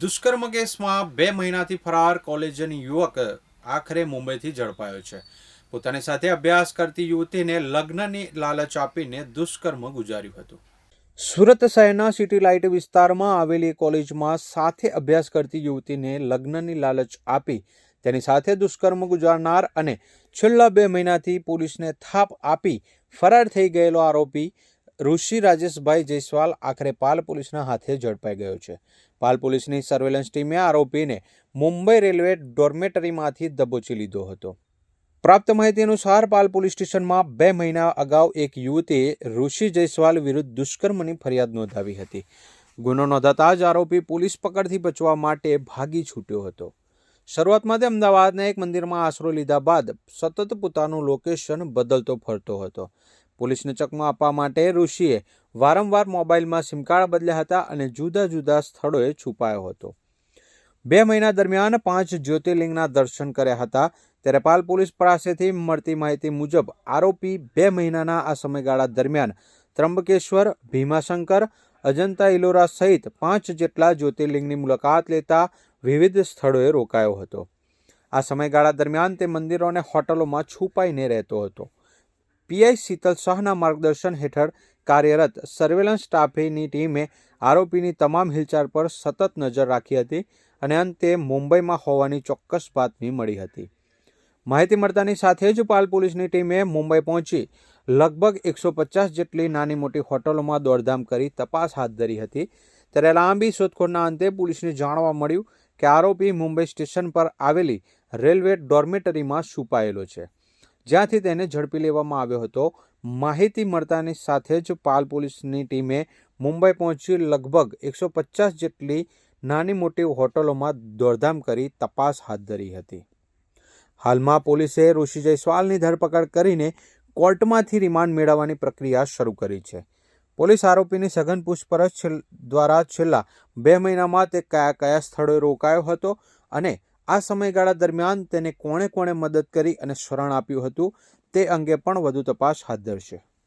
દુષ્કર્મ કેસમાં બે મહિનાથી ફરાર કોલેજની યુવક આખરે મુંબઈથી ઝડપાયો છે. પોતાની સાથે અભ્યાસ કરતી યુવતીને લગ્નની લાલચ આપીને દુષ્કર્મ ગુજાર્યું હતું. સુરત શહેરના સિટી લાઇટ વિસ્તારમાં આવેલી કોલેજમાં સાથે અભ્યાસ કરતી યુવતીને લગ્નની લાલચ આપી તેની સાથે દુષ્કર્મ ગુજારનાર અને છેલ્લા બે મહિનાથી પોલીસને થાપ આપી ફરાર થઈ ગયેલો આરોપી ઋષિ રાજેશભાઈ જયસ્વાલ આખરે પાલ પોલીસના હાથે ઝડપાઈ ગયો છે. પાલ પોલીસની સર્વેલન્સ ટીમે આરોપીને મુંબઈ રેલવે ડોર્મેટરીમાંથી દબોચી લીધો હતો. પ્રાપ્ત માહિતી અનુસાર પાલ પોલીસ સ્ટેશનમાં બે મહિના અગાઉ એક યુવતીએ ઋષિ જયસ્વાલ વિરુદ્ધ દુષ્કર્મની ફરિયાદ નોંધાવી હતી. ગુનો નોંધાતા જ આરોપી પોલીસ પકડથી બચવા માટે ભાગી છૂટ્યો હતો. શરૂઆતમાં તે અમદાવાદના એક મંદિરમાં આશરો લીધા બાદ સતત પોતાનું લોકેશન બદલતો ફરતો હતો. પોલીસને ચકમા આપવા માટે ઋષિએ વારંવાર મોબાઈલમાં સિમકાર્ડ બદલ્યા હતા અને જુદા જુદા સ્થળોએ છુપાયો હતો. બે મહિના દરમિયાન પાંચ જ્યોતિર્લિંગના દર્શન કર્યા હતા. ત્યારે પાલ પોલીસ પાસેથી મળતી માહિતી મુજબ, આરોપી બે મહિનાના આ સમયગાળા દરમિયાન ત્રંબકેશ્વર ભીમાશંકર, અજંતા ઇલોરા સહિત પાંચ જેટલા જ્યોતિર્લિંગની મુલાકાત લેતા વિવિધ સ્થળોએ રોકાયો હતો. આ સમયગાળા દરમિયાન તે મંદિરો અને હોટલોમાં છુપાઈને રહેતો હતો. પીઆઈ શીતલ શાહના માર્ગદર્શન હેઠળ કાર્યરત સર્વેલન્સ સ્ટાફની ટીમે આરોપીની તમામ હિલચાલ પર સતત નજર રાખી હતી અને અંતે મુંબઈમાં હોવાની ચોક્કસ બાતમી મળી હતી. માહિતી મળતાની સાથે જ પાલ પોલીસની ટીમે મુંબઈ પહોંચી લગભગ એકસો પચાસ જેટલી નાની મોટી હોટલોમાં દોડધામ કરી તપાસ હાથ ધરી હતી. ત્યારે લાંબી શોધખોળના અંતે પોલીસને જાણવા મળ્યું કે આરોપી મુંબઈ સ્ટેશન પર આવેલી રેલવે ડોર્મેટરીમાં છુપાયેલો છે. જ્યાંથી તેને ઝડપી લેવામાં આવ્યો હતો. માહિતી મળતાની સાથે જ પાલ પોલીસની ટીમે મુંબઈ પહોંચી લગભગ એકસો પચાસ જેટલી નાની મોટી હોટલોમાં દોડધામ કરી તપાસ હાથ ધરી હતી. હાલમાં પોલીસે ઋષિ જયસ્વાલની ધરપકડ કરીને કોર્ટમાંથી રિમાન્ડ મેળવવાની પ્રક્રિયા શરૂ કરી છે. પોલીસ આરોપીની સઘન પૂછપરછ દ્વારા છેલ્લા બે મહિનામાં તે કયા કયા સ્થળોએ રોકાયો હતો અને આ સમયગાળા દરમિયાન તેને કોણે કોણે મદદ કરી અને શરણ આપ્યું હતું તે અંગે પણ વધુ તપાસ હાથ ધરશે.